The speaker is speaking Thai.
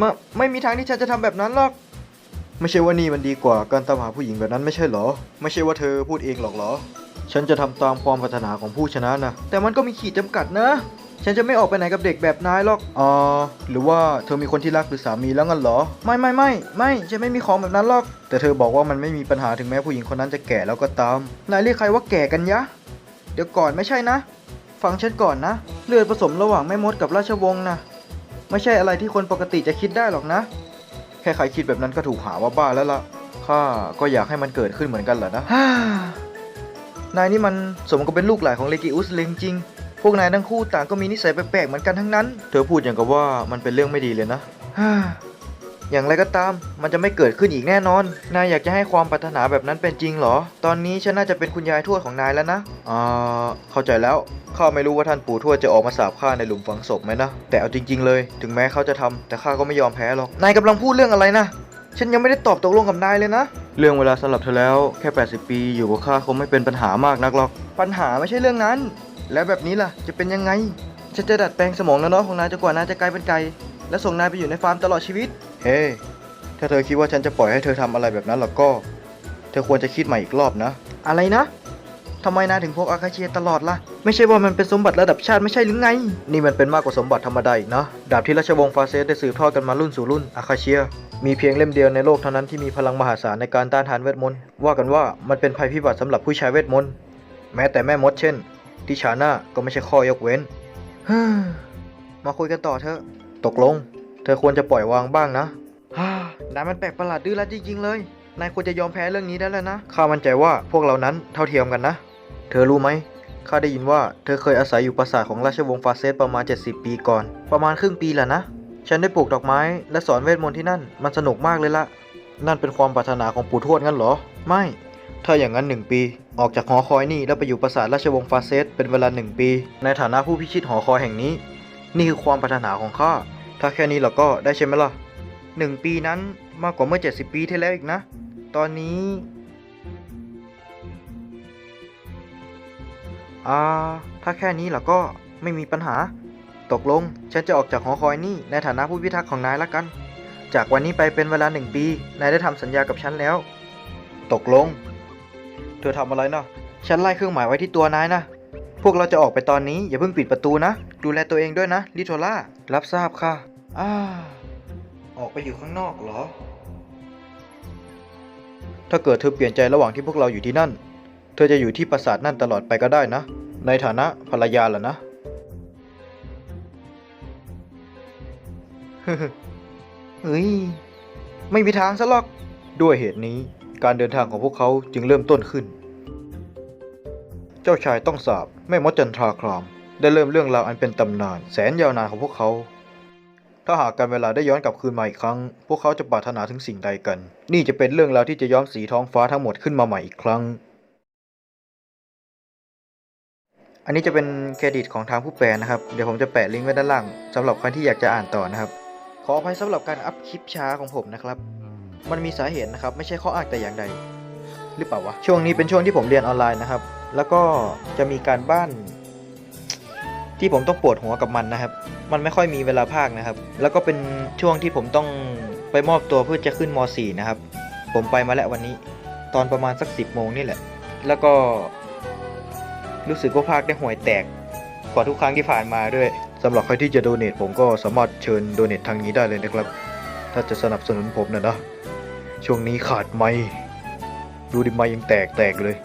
มาไม่มีทางที่ฉันจะทำแบบนั้นหรอก ไม่ใช่ว่านี่มันดีกว่าการตามหาผู้หญิงแบบนั้นไม่ใช่เหรอ ไม่ใช่ว่าเธอพูดเองหรอกเหรอ ฉันจะทำตามความปรารถนาของผู้ชนะนะ แต่มันก็มีขีดจำกัดนะ ฉันจะไม่ออกไปไหนกับเด็กแบบนายหรอกอ๋อหรือว่าเธอมีคนที่รักหรือสามีแล้วงั้นเหรอ ไม่ไม่ไม่ไม่ฉันไม่มีของแบบนั้นหรอก แต่เธอบอกว่ามันไม่มีปัญหาถึงแม้ผู้หญิงคนนั้นจะแก่แล้วก็ตาม นายเรียกใครว่าแก่กันยะ เดี๋ยวก่อนไม่ใช่นะ ฟังฉันก่อนนะ เลือดผสมระหว่างแม่มดกับราชวงศ์นะ ไม่ใช่อะไรที่คนปกติจะคิดได้หรอกนะ แค่ใครคิดแบบนั้นก็ถูกหาว่าบ้าแล้วล่ะข้าก็อยากให้มันเกิดขึ้นเหมือนกันเหรอนะนายนี่มันสมกับเป็นลูกหลานของเลกิอุสเลยจริงๆพวกนายทั้งคู่ต่างก็มีนิสัยแปลกๆเหมือนกันทั้งนั้น เธอพูดอย่างกับว่ามันเป็นเรื่องไม่ดีเลยนะ อย่างไรก็ตาม มันจะไม่เกิดขึ้นอีกแน่นอน นายอยากจะให้ความปรารถนาแบบนั้นเป็นจริงเหรอ ตอนนี้ฉันน่าจะเป็นคุณยายทวดของนายแล้วนะอ่าเข้าใจแล้วข้าไม่รู้ว่าท่านปู่ทวดจะออกมาสาบข้าในหลุมฝังศพไหมนะ แต่เอาจริง ๆ เลย ถึงแม้เขาจะทำแต่ข้าก็ไม่ยอมแพ้หรอก นายกำลังพูดเรื่องอะไรนะฉันยังไม่ได้ตอบตกลงกับนายเลยนะ เรื่องเวลาสำหรับเธอแล้วแค่ 80 ปีอยู่กับข้าคงไม่เป็นปัญหามากนักหรอก ปัญหาไม่ใช่เรื่องนั้น แล้วแบบนี้ล่ะ จะเป็นยังไง ฉันจะดัดแปลงสมองน้อยๆของนายจนกว่านายจะกลายเป็นไก่และส่งนายไปอยู่ในฟาร์มตลอดชีวิต เฮ้ ถ้าเธอคิดว่าฉันจะปล่อยให้เธอทำอะไรแบบนั้นหรอกก็ เธอควรจะคิดใหม่อีกรอบนะ อะไรนะทำไมนายถึงพกอาคาเชียตลอดล่ะ ไม่ใช่ว่ามันเป็นสมบัติระดับชาติไม่ใช่หรือไง นี่มันเป็นมากกว่าสมบัติธรรมดาอีกนะ ดาบที่ราชวงศ์ฟาเซสได้สืบทอดกันมารุ่นสู่รุ่นอาคาเชีย มีเพียงเล่มเดียวในโลกเท่านั้นที่มีพลังมหาศาลในการต้านทานเวทมนต์ ว่ากันว่ามันเป็นภัยพิบัติสำหรับผู้ใช้เวทมนต์ แม้แต่แม่มดเช่น ทิชาน่าก็ไม่ใช่ข้อยกเว้น มาคุยกันต่อเถอะ ตกลง เธอควรจะปล่อยวางบ้างนะฮ่านายมันแปลกประหลาดดื้อรั้นจริงๆเลย นายควรจะยอมแพ้เรื่องนี้ได้แล้วนะ ข้ามั่นใจว่าพวกเรานั้นเท่าเทียมกันนะ เธอรู้ไหม ข้าได้ยินว่าเธอเคยอาศัยอยู่ปราสาทของราชวงศ์ฟาเซสประมาณ 70 ปีก่อน ประมาณครึ่งปีแหละนะ ฉันได้ปลูกดอกไม้และสอนเวทมนต์ที่นั่น มันสนุกมากเลยละนั่นเป็นความปรารถนาของปู่ทวดงั้นเหรอ ไม่ ถ้าอย่างนั้นหนึ่งปี ออกจากหอคอยนี่แล้วไปอยู่ปราสาทราชวงศ์ฟาเซสเป็นเวลาหนึ่งปี ในฐานะผู้พิชิตหอคอยแห่งนี้ นี่คือความปรารถนาของข้า ถ้าแค่นี้เราก็ได้ใช่ไหมล่ะหนึ่งปีนั้นมากกว่าเมื่อ 70 ปีที่แล้วอีกนะ ตอนนี้ อ่า ถ้าแค่นี้เราก็ไม่มีปัญหา ตกลง ฉันจะออกจากหอคอยนี่ในฐานะผู้พิทักษ์ของนายละกัน จากวันนี้ไปเป็นเวลาหนึ่งปี นายได้ทำสัญญากับฉันแล้ว ตกลง เธอทำอะไรนะฉันไล่เครื่องหมายไว้ที่ตัวนายนะ พวกเราจะออกไปตอนนี้อย่าเพิ่งปิดประตูนะ ดูแลตัวเองด้วยนะ ลิโทล่า รับทราบค่ะ อ่าออกไปอยู่ข้างนอกเหรอ ถ้าเกิดเธอเปลี่ยนใจระหว่างที่พวกเราอยู่ที่นั่น เธอจะอยู่ที่ปราสาทนั่นตลอดไปก็ได้นะ ในฐานะภรรยาล่ะนะ เฮ้ย ไม่มีทางซะหรอก ด้วยเหตุนี้การเดินทางของพวกเขาจึงเริ่มต้นขึ้น เจ้าชายต้องสาบแม่มดจันทราคราม ได้เริ่มเรื่องราวอันเป็นตำนาน แสนยาวนานของพวกเขา ถ้าหากการเวลาได้ย้อนกลับคืนมาอีกครั้ง พวกเขาจะปรารถนาถึงสิ่งใดกัน นี่จะเป็นเรื่องราวที่จะย้อมสีท้องฟ้าทั้งหมดขึ้นมาใหม่อีกครั้ง อันนี้จะเป็นเครดิตของทางผู้แปลนะครับ เดี๋ยวผมจะแปะลิงก์ไว้ด้านล่างสำหรับใครที่อยากจะอ่านต่อนะครับ ขออภัยสำหรับการอัพคลิปช้าของผมนะครับ มันมีสาเหตุนะครับ ไม่ใช่ข้ออ้างแต่อย่างใด หรือเปล่าวะ ช่วงนี้เป็นช่วงที่ผมเรียนออนไลน์นะครับ แล้วก็จะมีการบ้าน ที่ผมต้องปวดหัวกับมันนะครับ มันไม่ค่อยมีเวลาภาคนะครับ แล้วก็เป็นช่วงที่ผมต้องไปมอบตัวเพื่อจะขึ้นม .4 นะครับ ผมไปมาแล้ววันนี้ ตอนประมาณสัก 10โมงนี่แหละ แล้วก็ รู้สึกว่าภาคได้ห่วยแตกกว่าทุกครั้งที่ผ่านมาด้วยสำหรับใครที่จะโดเนทผมก็สามารถเชิญโดเนททางนี้ได้เลยนะครับ ถ้าจะสนับสนุนผมนะนะ ช่วงนี้ขาดไม่ดูดิไม่ยังแตกแตกเลย